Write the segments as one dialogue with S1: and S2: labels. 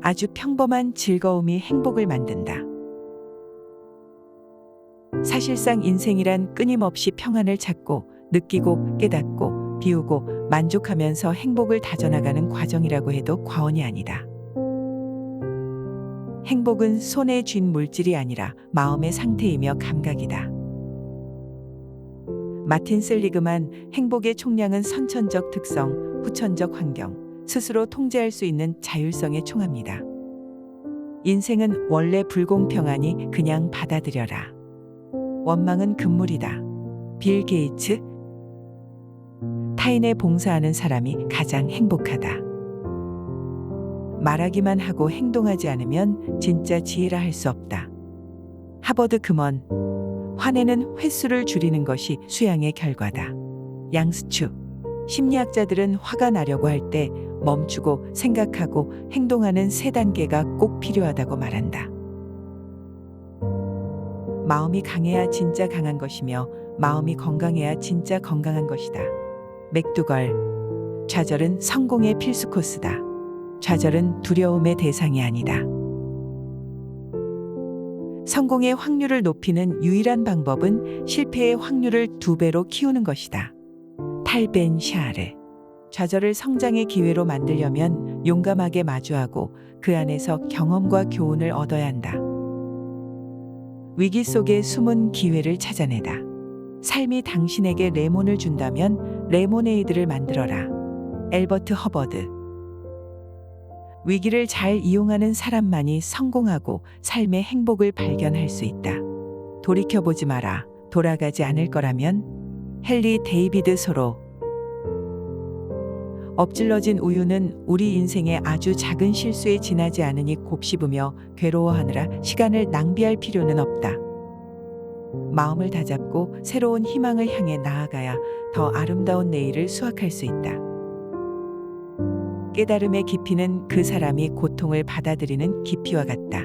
S1: 아주 평범한 즐거움이 행복을 만든다. 사실상 인생이란 끊임없이 평안을 찾고 느끼고 깨닫고 비우고 만족하면서 행복을 다져나가는 과정이라고 해도 과언이 아니다. 행복은 손에 쥔 물질이 아니라 마음의 상태이며 감각이다. 마틴 셀리그만 행복의 총량은 선천적 특성, 후천적 환경, 스스로 통제할 수 있는 자율성의 총합니다. 인생은 원래 불공평하니 그냥 받아들여라. 원망은 금물이다. 빌 게이츠 타인에 봉사하는 사람이 가장 행복하다. 말하기만 하고 행동하지 않으면 진짜 지혜라 할 수 없다. 하버드 금원 화내는 횟수를 줄이는 것이 수양의 결과다. 양수추 심리학자들은 화가 나려고 할 때 멈추고 생각하고 행동하는 세 단계가 꼭 필요하다고 말한다. 마음이 강해야 진짜 강한 것이며 마음이 건강해야 진짜 건강한 것이다. 맥두걸 좌절은 성공의 필수 코스다. 좌절은 두려움의 대상이 아니다. 성공의 확률을 높이는 유일한 방법은 실패의 확률을 두 배로 키우는 것이다. 탈벤 샤르 좌절을 성장의 기회로 만들려면 용감하게 마주하고 그 안에서 경험과 교훈을 얻어야 한다. 위기 속에 숨은 기회를 찾아내다. 삶이 당신에게 레몬을 준다면 레모네이드를 만들어라. 엘버트 허버드 위기를 잘 이용하는 사람만이 성공하고 삶의 행복을 발견할 수 있다. 돌이켜보지 마라. 돌아가지 않을 거라면 헨리 데이비드 소로 엎질러진 우유는 우리 인생의 아주 작은 실수에 지나지 않으니 곱씹으며 괴로워하느라 시간을 낭비할 필요는 없다. 마음을 다잡고 새로운 희망을 향해 나아가야 더 아름다운 내일을 수확할 수 있다. 깨달음의 깊이는 그 사람이 고통을 받아들이는 깊이와 같다.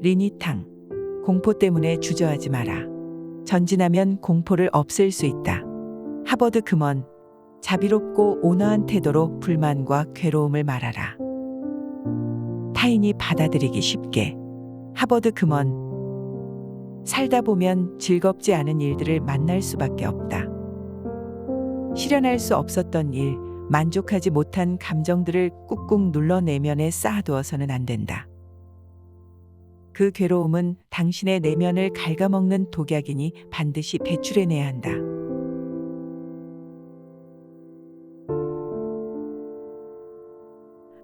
S1: 리니탕. 공포 때문에 주저하지 마라. 전진하면 공포를 없앨 수 있다. 하버드 금원. 자비롭고 온화한 태도로 불만과 괴로움을 말하라. 타인이 받아들이기 쉽게. 하버드 금원. 살다 보면 즐겁지 않은 일들을 만날 수밖에 없다. 실현할 수 없었던 일, 만족하지 못한 감정들을 꾹꾹 눌러 내면에 쌓아두어서는 안 된다. 그 괴로움은 당신의 내면을 갉아먹는 독약이니 반드시 배출해내야 한다.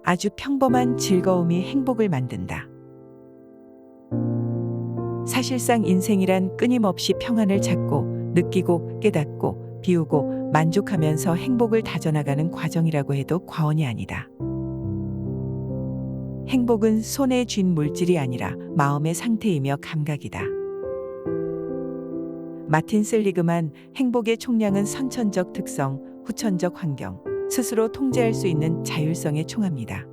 S1: 아주 평범한 즐거움이 행복을 만든다. 사실상 인생이란 끊임없이 평안을 찾고 느끼고 깨닫고 비우고 만족하면서 행복을 다져나가는 과정이라고 해도 과언이 아니다. 행복은 손에 쥔 물질이 아니라 마음의 상태이며 감각이다. 마틴 셀리그만 행복의 총량은 선천적 특성, 후천적 환경, 스스로 통제할 수 있는 자율성의 총합니다.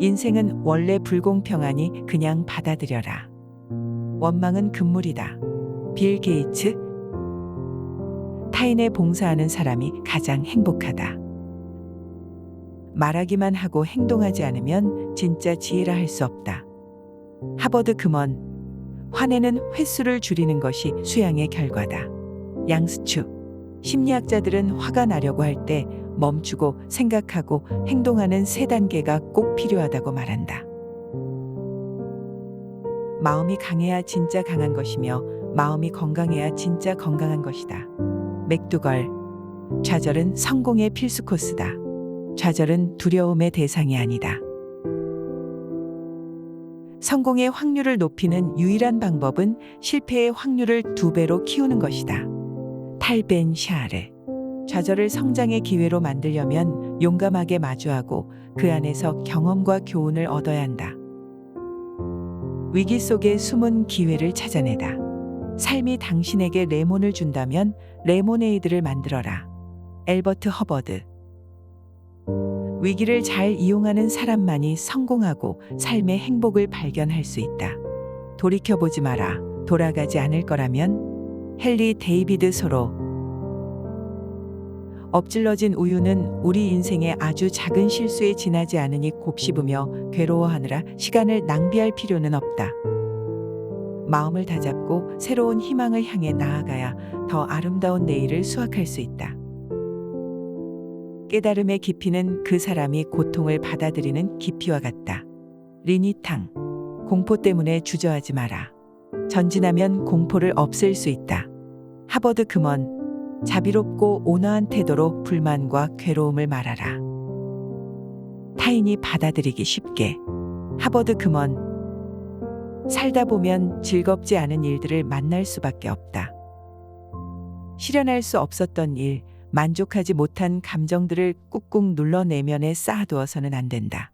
S1: 인생은 원래 불공평하니 그냥 받아들여라. 원망은 금물이다. 빌 게이츠 타인에 봉사하는 사람이 가장 행복하다. 말하기만 하고 행동하지 않으면 진짜 지혜라 할 수 없다. 하버드 금원 화내는 횟수를 줄이는 것이 수양의 결과다. 양수추 심리학자들은 화가 나려고 할 때 멈추고 생각하고 행동하는 세 단계가 꼭 필요하다고 말한다. 마음이 강해야 진짜 강한 것이며 마음이 건강해야 진짜 건강한 것이다. 맥두걸 좌절은 성공의 필수 코스다. 좌절은 두려움의 대상이 아니다. 성공의 확률을 높이는 유일한 방법은 실패의 확률을 두 배로 키우는 것이다. 탈벤 샤르 좌절을 성장의 기회로 만들려면 용감하게 마주하고 그 안에서 경험과 교훈을 얻어야 한다. 위기 속에 숨은 기회를 찾아내다. 삶이 당신에게 레몬을 준다면 레모네이드를 만들어라. 엘버트 허버드 위기를 잘 이용하는 사람만이 성공하고 삶의 행복을 발견할 수 있다. 돌이켜보지 마라. 돌아가지 않을 거라면 헨리 데이비드 소로 엎질러진 우유는 우리 인생의 아주 작은 실수에 지나지 않으니 곱씹으며 괴로워하느라 시간을 낭비할 필요는 없다. 마음을 다잡고 새로운 희망을 향해 나아가야 더 아름다운 내일을 수확할 수 있다. 깨달음의 깊이는 그 사람이 고통을 받아들이는 깊이와 같다. 리니탕. 공포 때문에 주저하지 마라. 전진하면 공포를 없앨 수 있다. 하버드 금원. 자비롭고 온화한 태도로 불만과 괴로움을 말하라. 타인이 받아들이기 쉽게. 하버드 금원. 살다 보면 즐겁지 않은 일들을 만날 수밖에 없다. 실현할 수 없었던 일, 만족하지 못한 감정들을 꾹꾹 눌러 내면에 쌓아두어서는 안 된다.